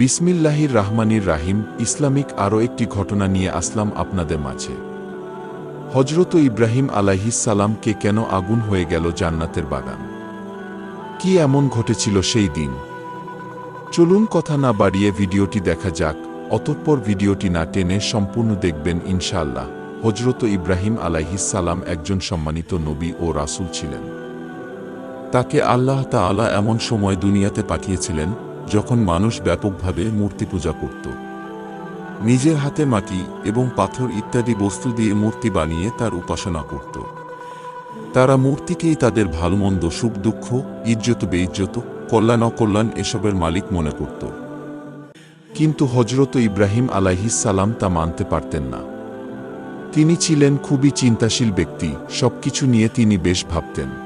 বিসমিল্লাহির রাহমানির রাহিম, ইসলামিক আরও একটি ঘটনা নিয়ে আসলাম আপনাদের মাঝে। হজরত ইব্রাহিম আলাইহিসালামকে কেন আগুন হয়ে গেল জান্নাতের বাগান? কি এমন ঘটেছিল সেই দিন? চলুন কথা না বাড়িয়ে ভিডিওটি দেখা যাক, অতঃপর ভিডিওটি না টেনে সম্পূর্ণ দেখবেন ইনশাআল্লাহ হজরত ইব্রাহিম আলাইহিসালাম একজন সম্মানিত নবী ও রাসূল ছিলেন। তাকে আল্লাহ তা তাআলা এমন সময় দুনিয়াতে পাঠিয়েছিলেন যখন মানুষ ব্যাপকভাবে মূর্তি পূজা করত। নিজের হাতে মাটি এবং পাথর ইত্যাদি বস্তু দিয়ে মূর্তি বানিয়ে তার উপাসনা করত। তারা মূর্তিকেই তাদের ভালোমন্দ সুখ দুঃখ ইজ্জত, বেইজ্জত, কল্যাণ, অকল্যাণ এসবের মালিক মনে করত। কিন্তু হজরত ইব্রাহিম আলাইহিসালাম তা মানতে পারতেন না। তিনি ছিলেন খুবই চিন্তাশীল ব্যক্তি, সবকিছু নিয়ে তিনি বেশ ভাবতেন।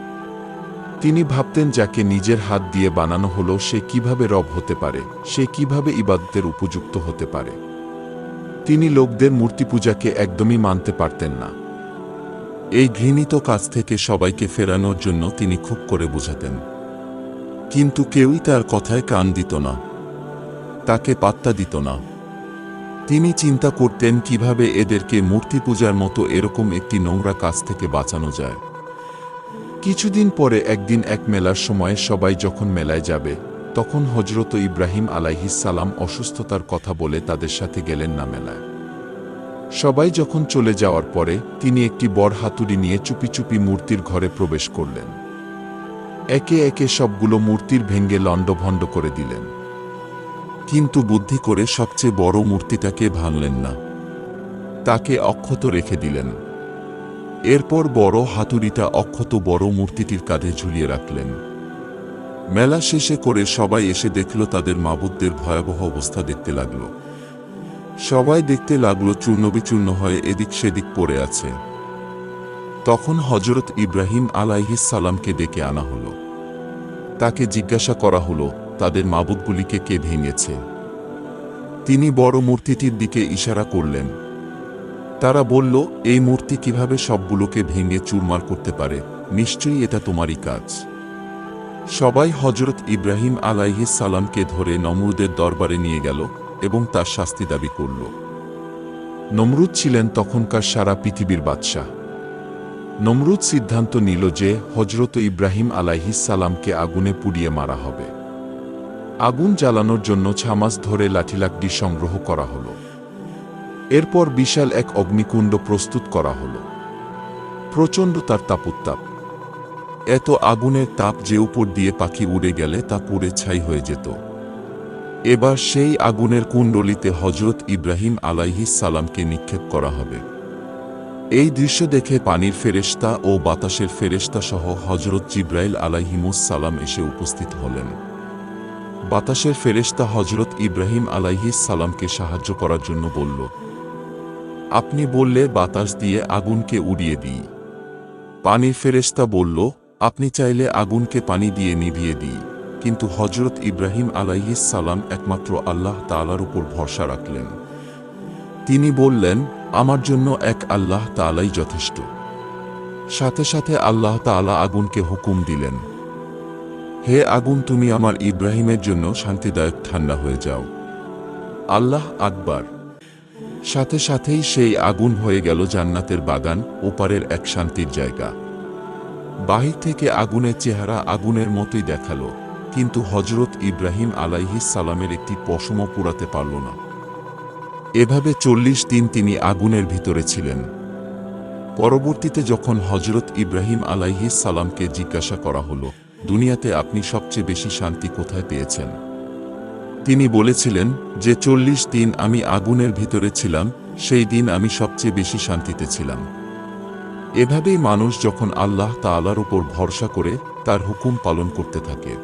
তিনি ভাবতেন যাকে নিজের হাত দিয়ে বানানো হলো সে কীভাবে রব হতে পারে, সে কীভাবে ইবাদতের উপযুক্ত হতে পারে। তিনি লোকদের মূর্তি পূজাকে একদমই মানতে পারতেন না। এই ঘৃণিত কাজ থেকে সবাইকে ফেরানোর জন্য তিনি খুব করে বুঝাতেন। কিন্তু কেউই তার কথায় কান দিত না, তাকে পাত্তা দিত না। তিনি চিন্তা করতেন কীভাবে এদেরকে মূর্তি পূজার মতো এরকম একটি নোংরা কাজ থেকে বাঁচানো যায়। কিছুদিন পরে একদিন এক মেলার সময় সবাই যখন মেলায় যাবে, তখন হজরত ইব্রাহিম আলাইহিসালাম অসুস্থতার কথা বলে তাদের সাথে গেলেন না মেলায়। সবাই যখন চলে যাওয়ার পরে তিনি একটি বড় হাতুড়ি নিয়ে চুপি চুপি মূর্তির ঘরে প্রবেশ করলেন। একে একে সবগুলো মূর্তির ভেঙ্গে লণ্ডভণ্ড করে দিলেন। কিন্তু বুদ্ধি করে সবচেয়ে বড় মূর্তিটাকে ভাঙলেন না। তাকে অক্ষত রেখে দিলেন। এরপর বড় হাতুড়িটা অক্ষত বড় মূর্তিটির কাঁধে ঝুলিয়ে রাখলেন। মেলা শেষে করে সবাই এসে দেখল তাদের মাবুদদের ভয়াবহ অবস্থা দেখতে লাগল। সবাই দেখতে লাগল চূর্ণবিচূর্ণ হয়ে এদিক সেদিক পড়ে আছে। তখন হজরত ইব্রাহিম আলাইহিস সালামকে ডেকে আনা হলো। তাকে জিজ্ঞাসা করা হলো, তাদের মাবুদগুলিকে কে ভেঙেছে? তিনি বড় মূর্তিটির দিকে ইশারা করলেন তারা বলল, এই মূর্তি কীভাবে সবগুলোকে ভেঙে চুরমার করতে পারে? নিশ্চয়ই এটা তোমারই কাজ। সবাই হজরত ইব্রাহিম আলাইহিস সালামকে ধরে নমরুদের দরবারে নিয়ে গেল এবং তার শাস্তি দাবি করল। নমরুদ ছিলেন তখনকার সারা পৃথিবীর বাদশাহ। নমরুদ সিদ্ধান্ত নিল যে হজরত ইব্রাহিম আলাইহিস সালামকে আগুনে পুড়িয়ে মারা হবে। আগুন জ্বালানোর জন্য ছামাস ধরে লাঠিলাকডি সংগ্রহ করা হলো। এরপর বিশাল এক অগ্নিকুণ্ড প্রস্তুত করা হল। প্রচণ্ড তার তাপোত্তাপ। এত আগুনের তাপ যে উপর দিয়ে পাখি উড়ে গেলে তা পুড়ে ছাই হয়ে যেত। এবার সেই আগুনের কুণ্ডলিতে হজরত ইব্রাহিম সালামকে নিক্ষেপ করা হবে। এই দৃশ্য দেখে পানির ফেরেশতা ও বাতাসের ফেরেশতা সহ হজরত জিব্রাইল আলাইহিমুস সালাম এসে উপস্থিত হলেন। বাতাসের ফেরেশতা হজরত ইব্রাহিম আলাইহিস সালামকে সাহায্য করার জন্য বলল আপনি বললে বাতাস দিয়ে আগুনকে উড়িয়ে দিই। পানির ফেরেশতা বলল, আপনি চাইলে আগুনকে পানি দিয়ে নিভিয়ে দিই। কিন্তু হজরত ইব্রাহিম আলাইহিস সালাম একমাত্র আল্লাহ তালার উপর ভরসা রাখলেন। তিনি বললেন, আমার জন্য এক আল্লাহ তালাই যথেষ্ট। সাথে সাথে আল্লাহ তালা আগুনকে হুকুম দিলেন, হে আগুন তুমি আমার ইব্রাহিমের জন্য শান্তিদায়ক ঠান্ডা হয়ে যাও। আল্লাহ আকবার। সাথে সাথেই সেই আগুন হয়ে গেল জান্নাতের বাগান, ওপারের এক শান্তির জায়গা। বাহির থেকে আগুনের চেহারা আগুনের মতোই দেখাল, কিন্তু হজরত ইব্রাহিম আলাইহিস সালামের একটি পশমও পুরাতে পারল না। এভাবে চল্লিশ দিন তিনি আগুনের ভিতরে ছিলেন। পরবর্তীতে যখন হজরত ইব্রাহিম আলাইহিস সালামকে জিজ্ঞাসা করা হলো, দুনিয়াতে আপনি সবচেয়ে বেশি শান্তি কোথায় পেয়েছেন? তিনি বলেছিলেন যে, চল্লিশ দিন আমি আগুনের ভিতরে ছিলাম, সেই দিন আমি সবচেয়ে বেশি শান্তিতে ছিলাম। এভাবেই মানুষ যখন আল্লাহ তাআলার উপর ভরসা করে, তার হুকুম পালন করতে থাকে।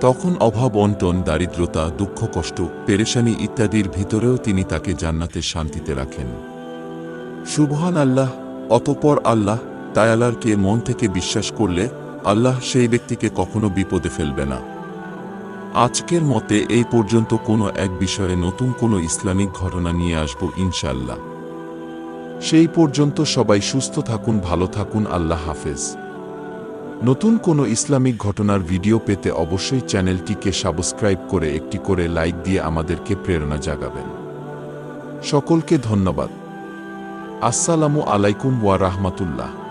তখন অভাব, অন্টন, দারিদ্রতা, দুঃখ, কষ্ট, পেরেশানি ইত্যাদির ভিতরেও তিনি তাকে জান্নাতের শান্তিতে রাখেন। সুবহান আল্লাহ, অতপর আল্লাহ তায়ালারকে মন থেকে বিশ্বাস করলে, আল্লাহ সেই ব্যক্তিকে কখনো বিপদে ফেলবে না। আজকের মতে এই পর্যন্ত কোনো এক বিষয়ে নতুন কোনো ইসলামিক ঘটনা নিয়ে আসব ইনশাল্লাহ সেই পর্যন্ত সবাই সুস্থ থাকুন, ভালো থাকুন, আল্লাহ হাফেজ। নতুন কোনো ইসলামিক ঘটনার ভিডিও পেতে অবশ্যই চ্যানেলটিকে সাবস্ক্রাইব করে একটি করে লাইক দিয়ে আমাদেরকে প্রেরণা জাগাবেন। সকলকে ধন্যবাদ। আসসালামু আলাইকুম ওয়া রাহমাতুল্লাহ।